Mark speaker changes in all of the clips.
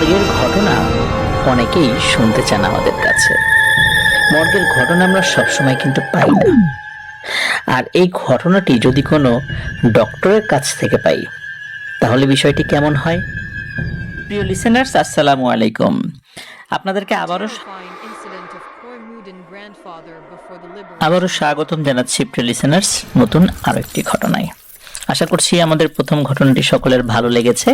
Speaker 1: মর্গের ঘটনা অনেকেই শুনতে চান আমাদের কাছে। মর্গের ঘটনা আমরা সবসময় কিন্তু পাই না। আর এই ঘটনাটি যদি কোনো ডক্টরের কাছ থেকে পাই, তাহলে বিষয়টি কেমন হয়? প্রিয় লিসেনার্স আসসালামু আলাইকুম। আপনাদেরকে আবারও. আবারও স্বাগতম জানাচ্ছি, প্রিয় লিসেনার্স নতুন আরও একটি ঘটনায়। আশা করছি আমাদের প্রথম ঘটনাটি সকলের ভালো লেগেছে।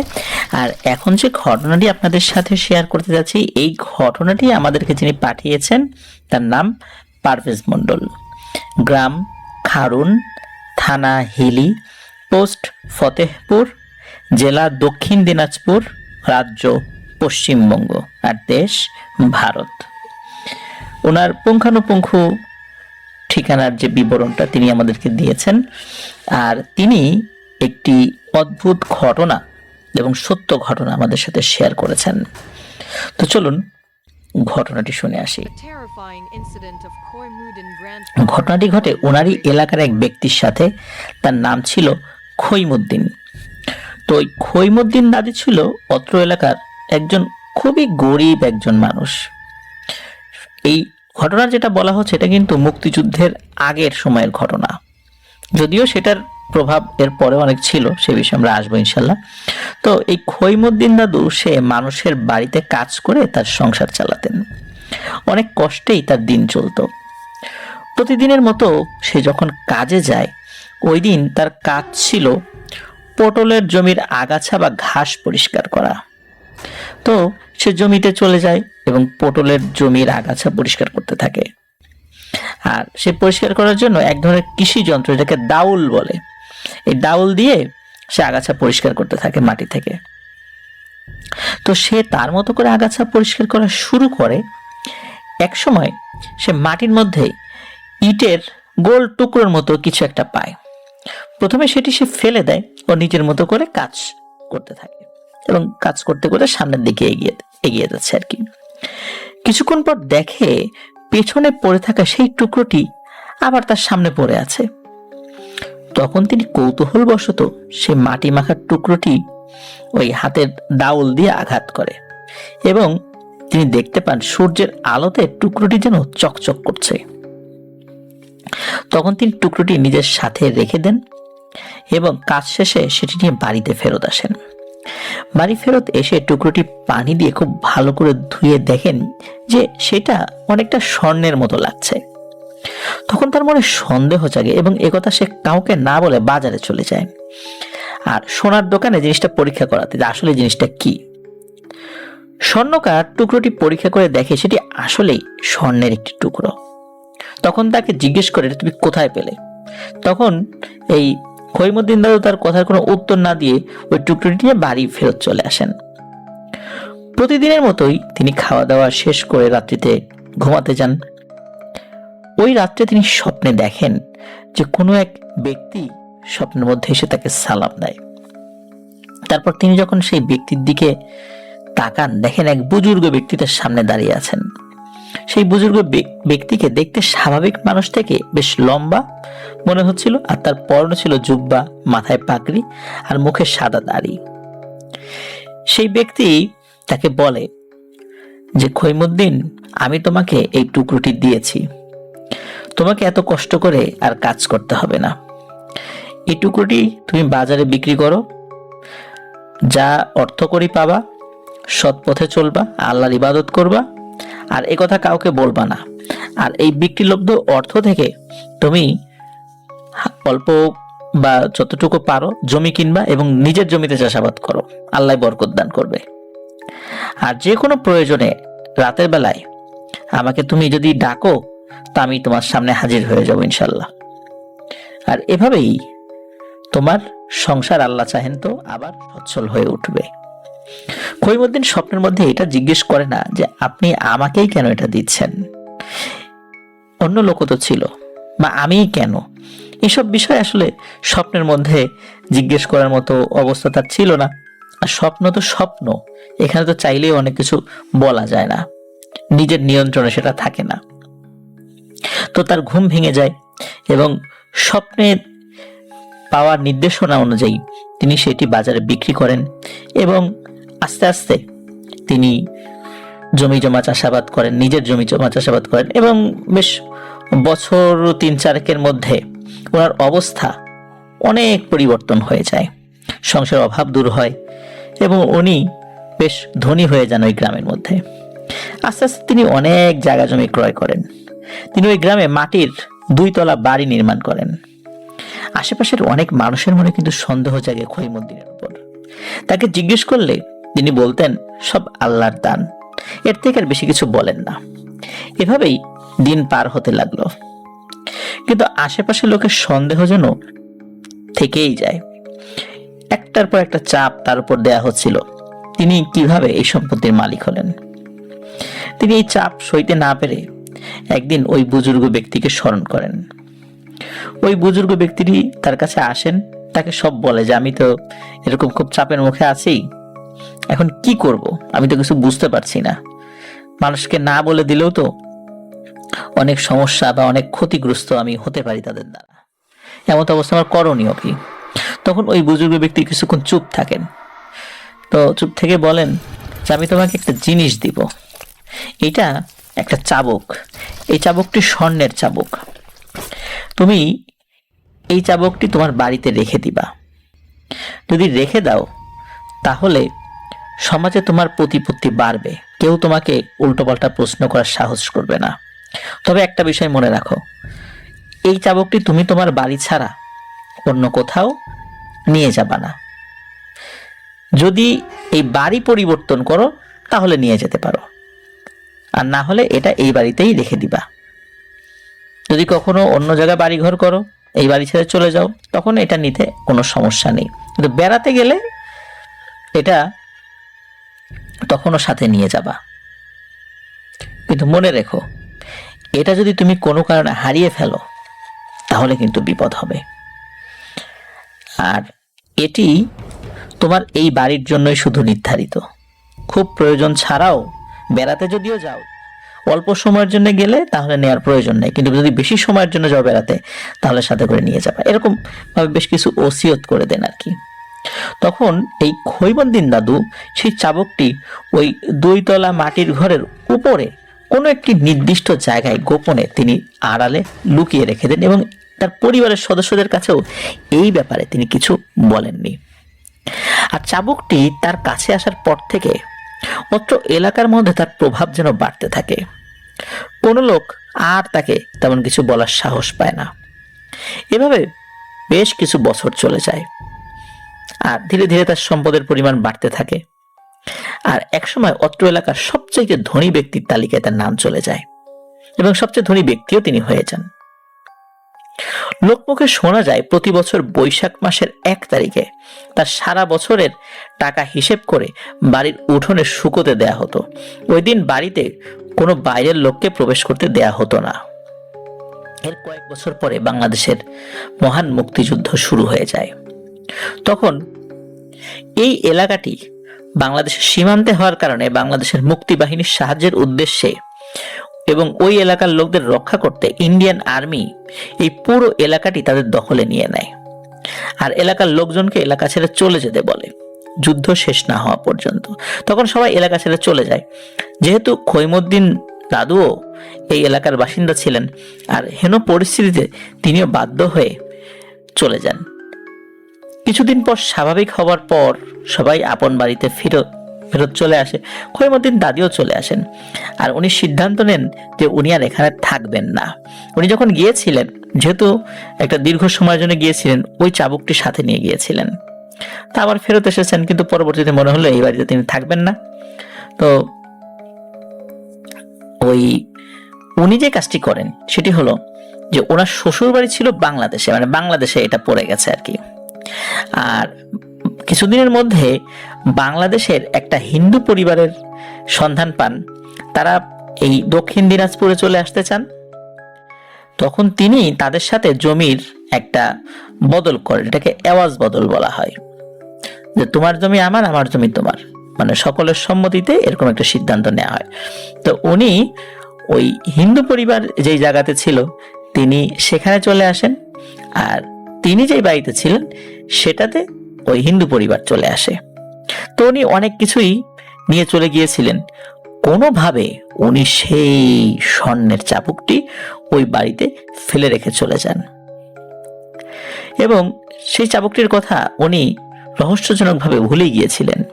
Speaker 1: আর এখন যে ঘটনাটি আপনাদের সাথে শেয়ার করতে যাচ্ছি, এই ঘটনাটি আমাদেরকে যিনি পাঠিয়েছেন, তার নাম পারভেজ মণ্ডল। গ্রাম খারুন, থানা হিলি, পোস্ট ফতেহপুর, জেলা দক্ষিণ দিনাজপুর, রাজ্য পশ্চিমবঙ্গ, আর দেশ ভারত। ওনার পুঙ্খানুপুঙ্খ ঠিকানার যে বিবরণটা তিনি আমাদেরকে দিয়েছেন আর তিনি একটি অদ্ভুত ঘটনা এবং সত্য ঘটনা আমাদের সাথে শেয়ার করেছেন। তো চলুন ঘটনাটি শুনে আসি. ঘটনাটি ঘটে ওনারই এলাকার এক ব্যক্তির সাথে তার নাম ছিল খৈমুদ্দিন তো ওই খৈমুদ্দিন দাদি ছিল অত্র এলাকার একজন খুবই গরিব একজন মানুষ। এই ঘটনা যেটা বলা হচ্ছে, এটা কিন্তু মুক্তিযুদ্ধের আগের সময়ের ঘটনা। যদিও সেটার প্রভাব এর পরে অনেক ছিল, সে বিষয়ে আমরা আসব ইনশাল্লাহ। তো এই খৈমুদ্দিন দাদু, সে মানুষের বাড়িতে কাজ করে তার সংসার চালাতেন। অনেক কষ্টেই তার দিন চলতো। প্রতিদিনের মতো সে যখন কাজে যায়, ওই দিন তার কাজ ছিল পটলের জমির আগাছা বা ঘাস পরিষ্কার করা। তো সে জমিতে চলে যায় এবং পটলের জমির আগাছা পরিষ্কার করতে থাকে। আর সে পরিষ্কার করার জন্য এক ধরনের কৃষি যন্ত্র এটাকে দাউল বলে। এই দাউল দিয়ে সে আগাছা পরিষ্কার করতে থাকে মাটি থেকে। তো সে তার মতো করে আগাছা পরিষ্কার করা শুরু করে। এক সময় সে মাটির মধ্যে ইটের গোল টুকরোর মতো কিছু একটা পায়। প্রথমে সেটি সে ফেলে দেয় ও নিজের মতো করে কাজ করতে থাকে এবং কাজ করতে করতে সামনের দিকে এগিয়ে এগিয়ে যাচ্ছে আর কি। কিছুক্ষণ পর দেখে পেছনে পড়ে থাকা সেই টুকরোটি আবার তার সামনে পড়ে আছে। তখন তিনি কৌতূহলবশত সে মাটি মাখার টুকরোটি ওই হাতের দাউল দিয়ে আঘাত করে এবং তিনি দেখতে পান সূর্যের আলোতে টুকরোটি যেন চকচক করছে। তখন তিনি টুকরোটি নিজের সাথে রেখে দেন এবং কাজ শেষে সেটি নিয়ে বাড়িতে ফেরত আসেন। বাড়ি ফেরত এসে টুকরোটি পানি দিয়ে খুব ভালো করে ধুয়ে দেখেন যে সেটা অনেকটা স্বর্ণের মতো লাগছে। তখন তার মনে সন্দেহ জাগে এবং একথা সে কাউকে না বলে বাজারে চলে যায়। আর সোনার দোকানে জিনিসটা পরীক্ষা করাতে আসলে জিনিসটা কি? স্বর্ণকার টুকরোটি পরীক্ষা করে দেখে সেটি আসলেই স্বর্ণের একটি টুকরো। তখন তাকে জিজ্ঞেস করে তুমি কোথায় পেলে? তখন এই খৈমুদ্দিন দাদু তার কথার কোনো উত্তর না দিয়ে ওই টুকরোটি নিয়ে বাড়ি ফেরত চলে আসেন। প্রতিদিনের মতোই তিনি খাওয়া দাওয়া শেষ করে রাত্রিতে ঘুমাতে যান। ওই রাত্রে তিনি স্বপ্নে দেখেন যে কোনো এক ব্যক্তি স্বপ্নের মধ্যে এসে তাকে সালাম দেয়। তারপর তিনি যখন সেই ব্যক্তির দিকে তাকান, দেখেন এক বুজুর্গ ব্যক্তি তার সামনে দাঁড়িয়ে আছেন। সেই বুজুর্গ ব্যক- ব্যক্তিকে দেখতে স্বাভাবিক মানুষ থেকে বেশ লম্বা মনে হচ্ছিল, আর তার পরনে ছিল জুব্বা, মাথায় পাগড়ি, আর মুখে সাদা দাড়ি। সেই ব্যক্তি তাকে বলে যে, খৈমুদ্দিন, আমি তোমাকে এই টুকরোটি দিয়েছি। তোমাকে এত কষ্ট করে আর কাজ করতে হবে না। এই টুকরোটি তুমি বাজারে বিক্রি করো। যা অর্থ করি পাবা সৎ পথে চলবা, আল্লাহর ইবাদত করবা আর এ কথা কাউকে বলবা না। আর এই বিক্রিলব্ধ অর্থ থেকে তুমি অল্প বা যতটুকু পারো জমি কিনবা এবং নিজের জমিতে চাষাবাদ করো। আল্লাহ বরকত দান করবে। আর যে কোনো প্রয়োজনে রাতের বেলায় আমাকে তুমি যদি ডাকো, তা আমি তোমার সামনে হাজির হয়ে যাব ইনশাল্লাহ আর এভাবেই তোমার সংসার আল্লাহ চাহেন তো আবার সচ্ছল হয়ে উঠবে। খৈমুদ্দিন স্বপ্নের মধ্যে এটা জিজ্ঞেস করে না যে আপনি আমাকেই কেন এটা দিচ্ছেন? অন্য লোকও তো ছিল, বা আমিই কেন? এসব বিষয় আসলে স্বপ্নের মধ্যে জিজ্ঞেস করার মতো অবস্থা তার ছিল না। আর স্বপ্ন তো স্বপ্ন, এখানে তো চাইলেই অনেক কিছু বলা যায় না, নিজের নিয়ন্ত্রণে সেটা থাকে না। তো তার ঘুম ভেঙে যায় এবং স্বপ্নে পাওয়ার নির্দেশনা অনুযায়ী তিনি সেটি বাজারে বিক্রি করেন এবং আস্তে আস্তে তিনি জমি জমা চাষাবাদ করেন, নিজের জমি জমা চাষাবাদ করেন এবং বেশ বছর তিন চারেকের মধ্যে ওনার অবস্থা অনেক পরিবর্তন হয়ে যায়। সংসার অভাব দূর হয় এবং উনি বেশ ধনী হয়ে যান ওই গ্রামের মধ্যে। আস্তে আস্তে তিনি অনেক জায়গা জমি ক্রয় করেন। তিনি ওই গ্রামে মাটির দুই তলা বাড়ি নির্মাণ করেন। আশেপাশের অনেক মানুষের মনে কিন্তু সন্দেহ জাগে খৈমুদ্দিনের উপর। তাকে জিজ্ঞেস করলে তিনি বলতেন, সব আল্লাহর দান। এর থেকে আর বেশি কিছু বলেন না। এভাবেই দিন পার হতে লাগল। কিন্তু আশেপাশের লোকের সন্দেহ যেন থেকেই যায়। একটার পর একটা চাপ তার উপর দেয়া হচ্ছিল। তিনি কীভাবে এই সম্পত্তির মালিক হলেন? তিনি এই চাপ সইতে না পেরে একদিন ওই বুজুর্গ ব্যক্তিকে স্মরণ করেন। ওই বুজুর্গ ব্যক্তিটি তার কাছে আসেন, তাকে সব বলে যে, আমি তো এরকম খুব চাপের মুখে আছি। এখন কি করব? আমি তো কিছু বুঝতে পারছি না। মানুষকে না বলে দিলেও তো অনেক সমস্যা বা অনেক ক্ষতিগ্রস্ত আমি হতে পারি তাদের দ্বারা। এমন তো অবস্থা আমার করণীয় কি? তখন ওই বুজুর্গ ব্যক্তি কিছুক্ষণ চুপ থাকেন। তো চুপ থেকে বলেন যে, আমি তোমাকে একটা জিনিস দিব। এটা একটা চাবুক। এই চাবুকটি স্বর্ণের চাবুক। তুমি এই চাবুকটি তোমার বাড়িতে রেখে দিবা। যদি রেখে দাও, তাহলে সমাজে তোমার প্রতিপত্তি বাড়বে। কেউ তোমাকে উল্টোপাল্টা প্রশ্ন করার সাহস করবে না। তবে একটা বিষয় মনে রাখো। এই চাবকটি তুমি তোমার বাড়ি ছাড়া অন্য কোথাও নিয়ে যাবা না। যদি এই বাড়ি পরিবর্তন করো, তাহলে নিয়ে যেতে পারো। আর না হলে এটা এই বাড়িতেই রেখে দিবা। যদি কখনো অন্য জায়গায় বাড়ি ঘর করো, এই বাড়ি ছেড়ে চলে যাও, তখন এটা নিতে কোনো সমস্যা নেই। কিন্তু বেড়াতে গেলে এটা তখনও সাথে নিয়ে যাবা। কিন্তু মনে রেখো, এটা যদি তুমি কোনো কারণে হারিয়ে ফেলো, তাহলে কিন্তু বিপদ হবে। আর এটি তোমার এই বাড়ির জন্যই শুধু নির্ধারিত। খুব প্রয়োজন ছাড়াও বেড়াতে যদিও যাও, অল্প সময়ের জন্য গেলে তাহলে নেওয়ার প্রয়োজন নেই। কিন্তু যদি বেশি সময়ের জন্য যাও বেড়াতে, তাহলে সাথে করে নিয়ে যাবে। এরকম ভাবে বেশ কিছু ওসিয়ত করে দেন আর কি। তখন এই খৈবন্দিন দাদু, সেই চাবকটি ওই দুইতলা মাটির ঘরের উপরে কোনো একটি নির্দিষ্ট জায়গায় গোপনে তিনি আড়ালে লুকিয়ে রেখে দেন এবং তার পরিবারের সদস্যদের কাছেও এই ব্যাপারে তিনি কিছু বলেননি। আর চাবুকটি তার কাছে আসার পর থেকে অত্র এলাকার মধ্যে তার প্রভাব যেন বাড়তে থাকে। কোনো লোক আর তাকে তেমন কিছু বলার সাহস পায় না। এভাবে বেশ কিছু বছর চলে যায়। আর ধীরে ধীরে তার সম্পদের পরিমাণ বাড়তে থাকে। আর একসময় অত্র এলাকার সবচেয়ে ধনী ব্যক্তির তালিকায় তার নাম চলে যায় এবং সবচেয়ে ধনী ব্যক্তিও তিনি হয়ে যান। লোকমুখে শোনা যায়, প্রতি বছর বৈশাখ মাসের এক তারিখে তার সারা বছরের টাকা হিসেব করে বাড়ির উঠোনে শুকোতে দেয়া হতো। ওই দিন বাড়িতে কোনো বাইরের লোককে প্রবেশ করতে দেয়া হতো না। এর কয়েক বছর পরে বাংলাদেশের মহান মুক্তিযুদ্ধ শুরু হয়ে যায়। তখন এই এলাকাটি বাংলাদেশের সীমান্তে হওয়ার কারণে বাংলাদেশের মুক্তি বাহিনীর সাহায্যের উদ্দেশ্যে এবং ওই এলাকার লোকদের রক্ষা করতে ইন্ডিয়ান আর্মি এই পুরো এলাকাটি তাদের দখলে নিয়ে নেয়। আর এলাকার লোকজনকে এলাকা ছেড়ে চলে যেতে বলে। যুদ্ধ শেষ না হওয়া পর্যন্ত। তখন সবাই এলাকা ছেড়ে চলে যায়। যেহেতু খৈমুদ্দিন দাদুও এই এলাকার বাসিন্দা ছিলেন, আর হেন পরিস্থিতিতে তিনিও বাধ্য হয়ে চলে যান। কিছুদিন পর স্বাভাবিক হওয়ার পর সবাই আপন বাড়িতে ফেরত ফেরত চলে আসে। খৈমুদ্দিন দাদিও চলে আসেন। আর উনি সিদ্ধান্ত নেন যে উনি আর এখানে থাকবেন না। উনি যখন গিয়েছিলেন, যেহেতু একটা দীর্ঘ সময়ের জন্য গিয়েছিলেন, ওই চাবুকটি সাথে নিয়ে গিয়েছিলেন। তা আবার ফেরত এসেছেন, কিন্তু পরবর্তীতে মনে হলো এই বাড়িতে তিনি থাকবেন না। তো ওই উনি যে কাজটি করেন, সেটি হলো যে ওনার শ্বশুর বাড়ি ছিল বাংলাদেশে মানে বাংলাদেশে এটা পড়ে গেছে আর কি। আর কিছুদিনের মধ্যে বাংলাদেশের একটা হিন্দু পরিবারের সন্ধান পান। তারা এই দক্ষিণ দিনাজপুরে চলে আসতে চান। তখন তিনি তাদের সাথে জমির একটা বদল করেন, এটাকে এওয়াজ বদল বলা হয়। যে তোমার জমি আমার আমার জমি তোমার। মানে সকলের সম্মতিতে এরকম একটা সিদ্ধান্ত নেওয়া হয়। তো উনি ওই হিন্দু পরিবার যেই জায়গাতে ছিল, তিনি সেখানে চলে আসেন। আর তিনি যেই বাড়িতে ছিলেন, সেটাতে ওই হিন্দু পরিবার চলে আসে। তো উনি অনেক কিছুই নিয়ে চলে গিয়েছিলেন। কোনোভাবে উনি সেই স্বর্ণের চাবুকটি ওই বাড়িতে ফেলে রেখে চলে যান। এবং সেই চাবুকটির কথা উনি রহস্যজনকভাবে ভুলে গিয়েছিলেন।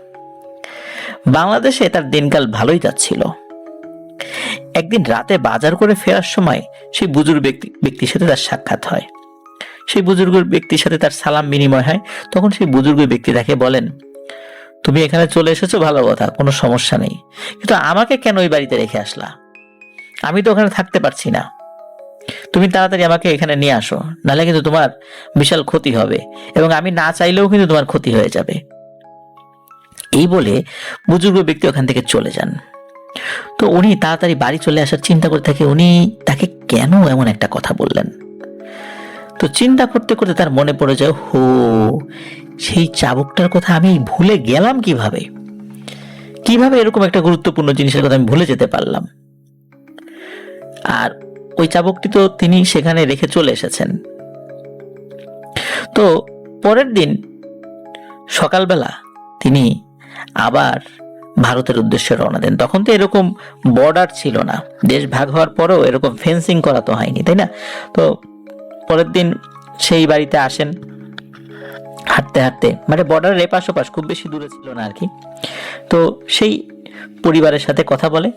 Speaker 1: বাংলাদেশে তার দিনকাল ভালোই যাচ্ছিল। একদিন রাতে বাজার করে ফেরার সময় সেই বুজুর্গ ব্যক্তি, ব্যক্তির সাথে তার সাক্ষাৎ হয়। সেই বুজুর্গ ব্যক্তির সাথে তার সালাম বিনিময় হয়। তখন সেই বুজুর্গ ব্যক্তি তাকে বলেন, তুমি এখানে চলে এসেছ, ভালো কথা, কোনো সমস্যা নেই। কিন্তু আমাকে কেন ওই বাড়িতে রেখে আসলা? আমি তো ওখানে থাকতে পারছি না। তুমি তাড়াতাড়ি আমাকে এখানে নিয়ে আসো, নাহলে কিন্তু তোমার বিশাল ক্ষতি হবে এবং আমি না চাইলেও কিন্তু তোমার ক্ষতি হয়ে যাবে। এই বলে বুজুর্গ ব্যক্তি ওখান থেকে চলে যান। তো উনি তাড়াতাড়ি বাড়ি চলে আসার চিন্তা করে থাকে উনি তাকে কেন এমন একটা কথা বললেন? তো চিন্তা করতে করতে তার মনে পড়ে যায়, হো, সেই চাবুকটার কথা আমি ভুলে গেলাম কীভাবে? কীভাবে এরকম একটা গুরুত্বপূর্ণ জিনিসের কথা আমি ভুলে যেতে পারলাম? আর ওই চাবুকটি তো তিনি সেখানে রেখে চলে এসেছেন। তো পরের দিন সকালবেলা তিনি আবার ভারতের উদ্দেশ্যে রওনা দেন। তখন তো এরকম বর্ডার ছিল না। দেশ ভাগ হওয়ার পরেও এরকম ফেন্সিং করা তো হয়নি, তাই না? তো পরের দিন সেই বাড়িতে আসেন। হাঁটতে হাঁটতে। মানে বর্ডারের এপাশ ওপাশ খুব বেশি দূরে ছিল না আর কি তো সেই পরিবারের সাথে কথা বলে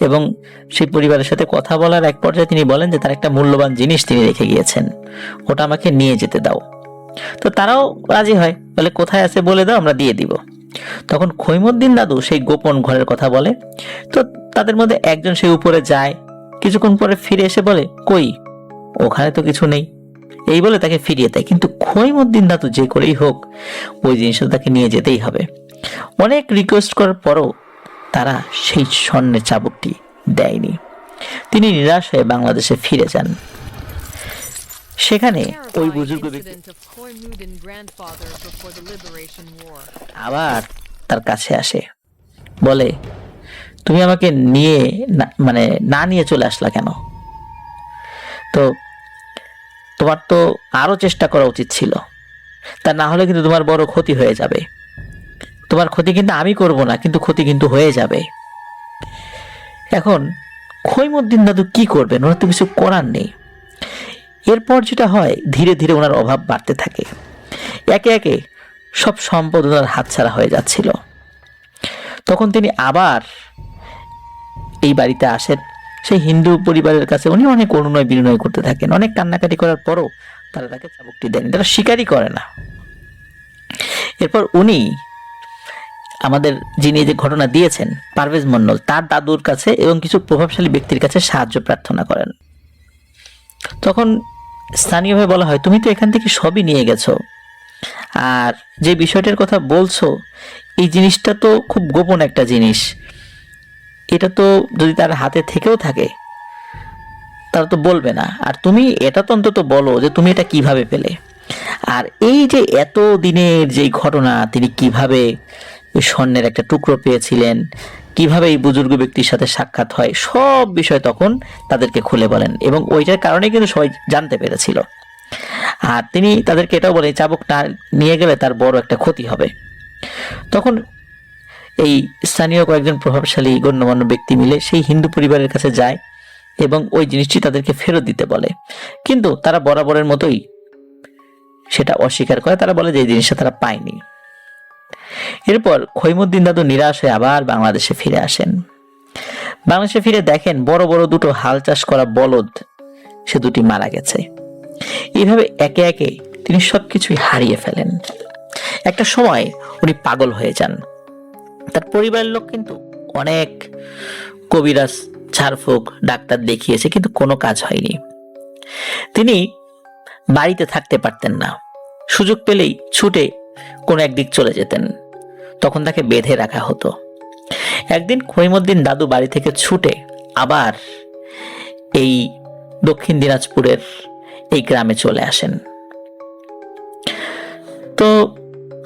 Speaker 1: এবং সেই পরিবারের সাথে কথা বলার এক পর্যায়ে তিনি বলেন যে, তার একটা মূল্যবান জিনিস তিনি রেখে গিয়েছেন। ওটা আমাকে নিয়ে যেতে দাও। তো তারাও রাজি হয়। বলে, কোথায় আছে বলে দাও, আমরা দিয়ে দিব। তখন খৈমুদ্দিন দাদু সেই গোপন ঘরের কথা বলে। তো তাদের মধ্যে একজন সেই উপরে যায়। কিছুক্ষণ পরে ফিরে এসে বলে, কই? ওখানে তো কিছু নেই। এই বলে তাকে ফিরিয়ে দেয়। কিন্তু খৈমুদ্দিন দাদু যে করেই হোক ওই জিনিসটা তাকে নিয়ে যেতেই হবে। অনেক রিকোয়েস্ট করার পরও তারা সেই স্বর্ণের চাবুকটি দেয়নি। তিনি নিরাশ হয়ে বাংলাদেশে ফিরে যান। সেখানে ওই বুজুর্গ. আবার তার কাছে আসে। বলে তুমি আমাকে নিয়ে না- মানে না নিয়ে চলে আসলা কেন? তো তোমার তো আরও চেষ্টা করা উচিত ছিল। তা না হলে কিন্তু তোমার বড় ক্ষতি হয়ে যাবে। তোমার ক্ষতি কিন্তু আমি করব না, কিন্তু ক্ষতি কিন্তু হয়ে যাবে। এখন, খৈমুদ্দিন দাদু কি করবেন? ওনার তো কিছু করার নেই। এরপর যেটা হয়, ধীরে ধীরে ওনার অভাব বাড়তে থাকে। একে একে সব সম্পদ ওনার হাতছাড়া হয়ে যাচ্ছিল। তখন তিনি আবার এই বাড়িতে আসেন। সেই হিন্দু পরিবারের কাছে উনি অনেক অনুনয় বিনয় করতে থাকেন। অনেক কান্নাকাটি করার পরও তারা তাকে চাবুকটি দেন তারা স্বীকারই করে না। এরপর উনি আমাদের যিনি যে ঘটনা দিয়েছেন, পারভেজ মন্ডল, তার দাদুর কাছে এবং কিছু প্রভাবশালী ব্যক্তির কাছে সাহায্য প্রার্থনা করেন। তখন স্থানীয়ভাবে বলা হয়, তুমি তো এখান থেকে সবই নিয়ে গেছো। আর যে বিষয়টার কথা বলছো, এই জিনিসটা তো খুব গোপন একটা জিনিস। এটা তো যদি তার হাতে থেকেও থাকে, তারা তো বলবে না। আর তুমি এটা তো অন্তত বলো যে তুমি এটা কীভাবে পেলে। আর এই যে এত দিনের যে ঘটনা, তিনি কীভাবে স্বর্ণের একটা টুকরো পেয়েছিলেন, কীভাবে এই বুজুর্গ ব্যক্তির সাথে সাক্ষাৎ হয়, সব বিষয় তখন তাদেরকে খুলে বলেন এবং ওইটার কারণে কিন্তু সবাই জানতে পেরেছিল। আর তিনি তাদেরকে এটাও বলে চাবুক না নিয়ে গেলে তার বড় একটা ক্ষতি হবে। তখন এই স্থানীয় কয়েকজন প্রভাবশালী গণ্যমান্য ব্যক্তি মিলে সেই হিন্দু পরিবারের কাছে যায় এবং ওই জিনিসটি তাদেরকে ফেরত দিতে বলে। কিন্তু তারা বরাবরের মতোই সেটা অস্বীকার করে। তারা বলে যে এই জিনিসটা তারা পায়নি। এরপর খৈমুদ্দিন দাদু নিরাশ হয়ে আবার বাংলাদেশে ফিরে আসেন। বাংলাদেশে ফিরে দেখেন বড় বড় দুটো হাল চাষ করা বলদ, সে দুটি মারা গেছে। এইভাবে একে একে তিনি সবকিছুই হারিয়ে ফেলেন। একটা সময় উনি পাগল হয়ে যান। তার পরিবারের লোক কিন্তু অনেক কবিরাজ ঝাড়ফুঁক ডাক্তার দেখিয়েছে, কিন্তু কোনো কাজ হয়নি। তিনি বাড়িতে থাকতে পারতেন না। সুযোগ পেলেই ছুটে কোনো একদিক চলে যেতেন। তখন তাকে বেঁধে রাখা হতো। একদিন খৈমুদ্দিন দাদু বাড়ি থেকে ছুটে আবার এই দক্ষিণ দিনাজপুরের এই গ্রামে চলে আসেন। তো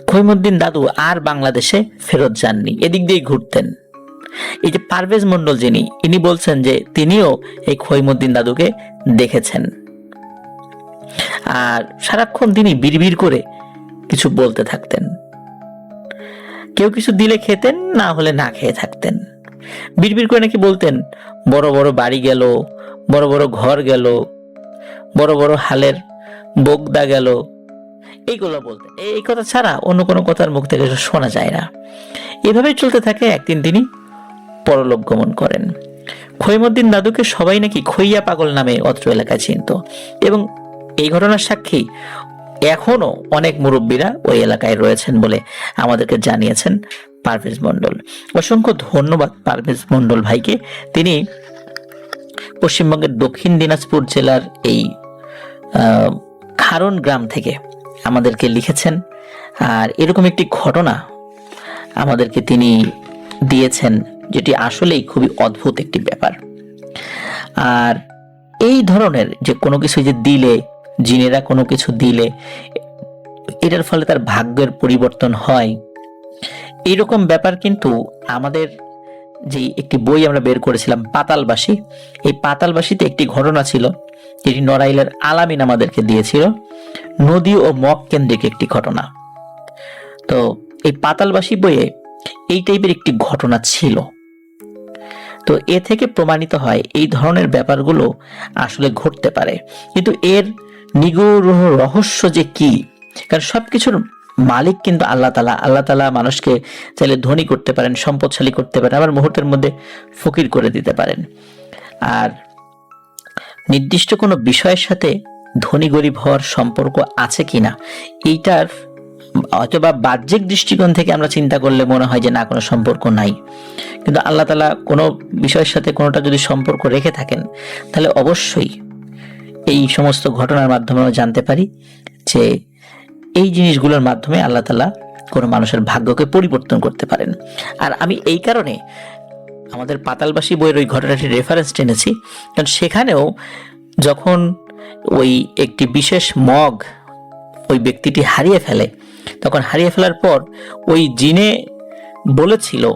Speaker 1: খৈমুদ্দিন দাদু আর বাংলাদেশে ফেরত যাননি। এদিক দিয়েই ঘুরতেন। এই যে পারভেজ মন্ডল যিনি, ইনি বলছেন যে তিনিও এই খৈমুদ্দিন দাদুকে দেখেছেন। আর সারাক্ষণ তিনি বিড়বিড় করে কিছু বলতে থাকতেন। কেউ কিছু দিলে খেতেন, না হলে না খেয়ে থাকতেন। বিড়বিড় করে নাকি বলতেন, বড় বড় বাড়ি গেল, বড় বড় ঘর গেল, বড় বড় হালের বোগদা গেল এইগুলো বলতেন এই কথা ছাড়া অন্য কোনো কথার মুখ থেকে শোনা যায় না। এভাবেই চলতে থাকে একদিন তিনি পরলোক গমন করেন। খৈমুদ্দিন দাদুকে সবাই নাকি খইয়া পাগল নামে অত্র এলাকায় চিনত এবং এই ঘটনার সাক্ষী এখনও অনেক মুরব্বীরা ওই এলাকায় রয়েছেন বলে আমাদেরকে জানিয়েছেন পারভেজ মণ্ডল। অসংখ্য ধন্যবাদ পারভেজ মণ্ডল ভাইকে। তিনি পশ্চিমবঙ্গের দক্ষিণ দিনাজপুর জেলার এই খারণ গ্রাম থেকে আমাদেরকে লিখেছেন। আর এরকম একটি ঘটনা আমাদেরকে তিনি দিয়েছেন, যেটি আসলেই খুবই অদ্ভুত একটি ব্যাপার। আর এই ধরনের যে কোনো কিছু যে দিলে, জিনেরা কোনো কিছু দিলে, এটার ফলে তার ভাগ্যের পরিবর্তন হয়। এইরকম ব্যাপার কিন্তু আমাদের যে একটি বই আমরা বের করেছিলাম, পাতালবাসী, এই পাতালবাসীতে একটি ঘটনা ছিল, যেটি নড়াইলের আলামিন আমাদেরকে দিয়েছিল। নদী ও মগ কেন্দ্রিক একটি ঘটনা। তো এই পাতালবাসী বইয়ে এই টাইপের একটি ঘটনা ছিল। তো এ থেকে প্রমাণিত হয় এই ধরনের ব্যাপারগুলো আসলে ঘটতে পারে। কিন্তু এর নিগূঢ় রহস্য যে কি, কারণ সবকিছুর মালিক কিন্তু আল্লাহ তালা। আল্লাহ তালা মানুষকে চাইলে ধনী করতে পারেন, সম্পদশালী করতে পারেন, আবার মুহূর্তের মধ্যে ফকির করে দিতে পারেন। আর নির্দিষ্ট কোনো বিষয়ের সাথে ধনী গরিব হওয়ার সম্পর্ক আছে কিনা? এইটার অথবা বাহ্যিক দৃষ্টিকোণ থেকে আমরা চিন্তা করলে মনে হয় যে না, কোনো সম্পর্ক নাই। কিন্তু আল্লাহ তালা কোনো বিষয়ের সাথে কোনোটা যদি সম্পর্ক রেখে থাকেন, তাহলে অবশ্যই এই সমস্ত ঘটনার মাধ্যমে আমরা জানতে পারি যে এই জিনিসগুলোর মাধ্যমে আল্লাহ তালা কোনো মানুষের ভাগ্যকে পরিবর্তন করতে পারেন। আর আমি এই কারণে আমাদের পাতালবাসী বইয়ের ওই ঘটনাটি রেফারেন্স টেনেছি কারণ সেখানেও যখন ওই একটি বিশেষ মগ ওই ব্যক্তিটি হারিয়ে ফেলে। তখন হারিয়ে ফেলার পর ওই জিনে বলেছিল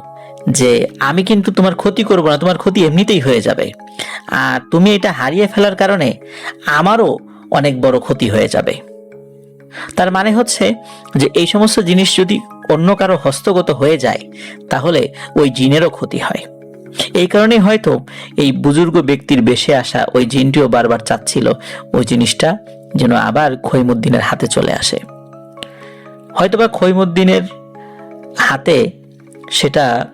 Speaker 1: যে, আমি কিন্তু তোমার ক্ষতি করব না, তোমার ক্ষতি এমনিতেই হয়ে যাবে। আর তুমি এটা হারিয়ে ফেলার কারণে আমারও অনেক বড় ক্ষতি হয়ে যাবে। তার মানে হচ্ছে যে, এই সমস্ত জিনিস যদি অন্য কারও হস্তগত হয়ে যায়, তাহলে ওই জিনেরও ক্ষতি হয়। এই কারণে হয়তো এই বুজুর্গ ব্যক্তির বেশে আসা ওই জিনটিও বারবার চাচ্ছিল ওই জিনিসটা যেন আবার খৈমুদ্দিনের হাতে চলে আসে। হয়তোবা খৈমুদ্দিনের হাতে সেটা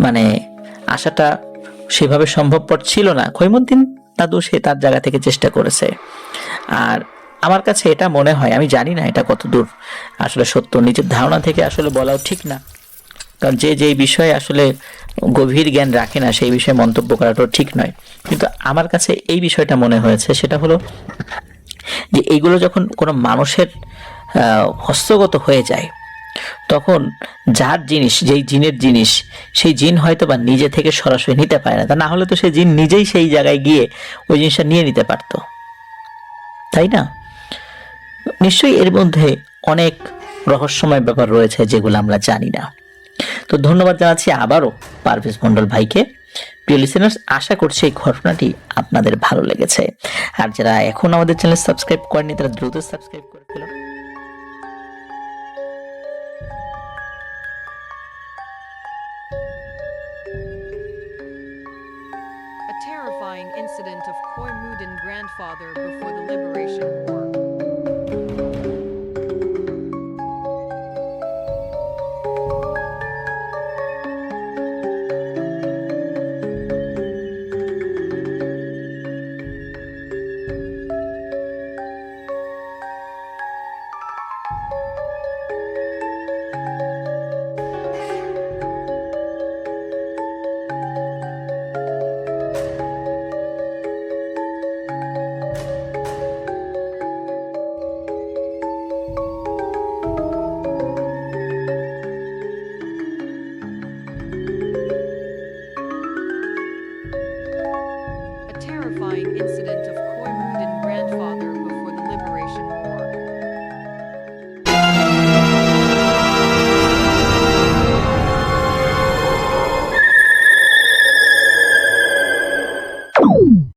Speaker 1: মানে আসাটা সেভাবে সম্ভবপর ছিল না। খৈমুদ্দিন দাদু সে তার জায়গা থেকে চেষ্টা করেছে। আর আমার কাছে এটা মনে হয়, আমি জানি না এটা কত দূর আসলে সত্য, নিজের ধারণা থেকে আসলে বলাও ঠিক না। কারণ যে যেই বিষয়ে আসলে গভীর জ্ঞান রাখে না, সেই বিষয়ে মন্তব্য করাটাও ঠিক নয়। কিন্তু আমার কাছে এই বিষয়টা মনে হয়েছে, সেটা হলো যে এইগুলো যখন কোনো মানুষের হস্তগত হয়ে যায়, তখন যার জিনিস, যেই জিনের জিনিস, সেই জিন হয়তো বা নিজে থেকে সরাসরি নিতে পারে না। তা না হলে তো সেই জিন নিজেই সেই জায়গায় গিয়ে ওই জিনিসটা নিয়ে নিতে পারতো। তাই না? নিশ্চয়ই এর মধ্যে অনেক রহস্যময় ব্যাপার রয়েছে যেগুলো আমরা জানি না। তো ধন্যবাদ জানাচ্ছি আবারও পারভেজ মন্ডল ভাইকে। প্রিয় লিসেনার্স আশা করছি এই ঘটনাটি আপনাদের ভালো লেগেছে। আর যারা এখন আমাদের চ্যানেল সাবস্ক্রাইব করেনি তারা দ্রুত সাবস্ক্রাইব করে ফেলুন।
Speaker 2: Incident of Koimudin grandfather before the Liberation.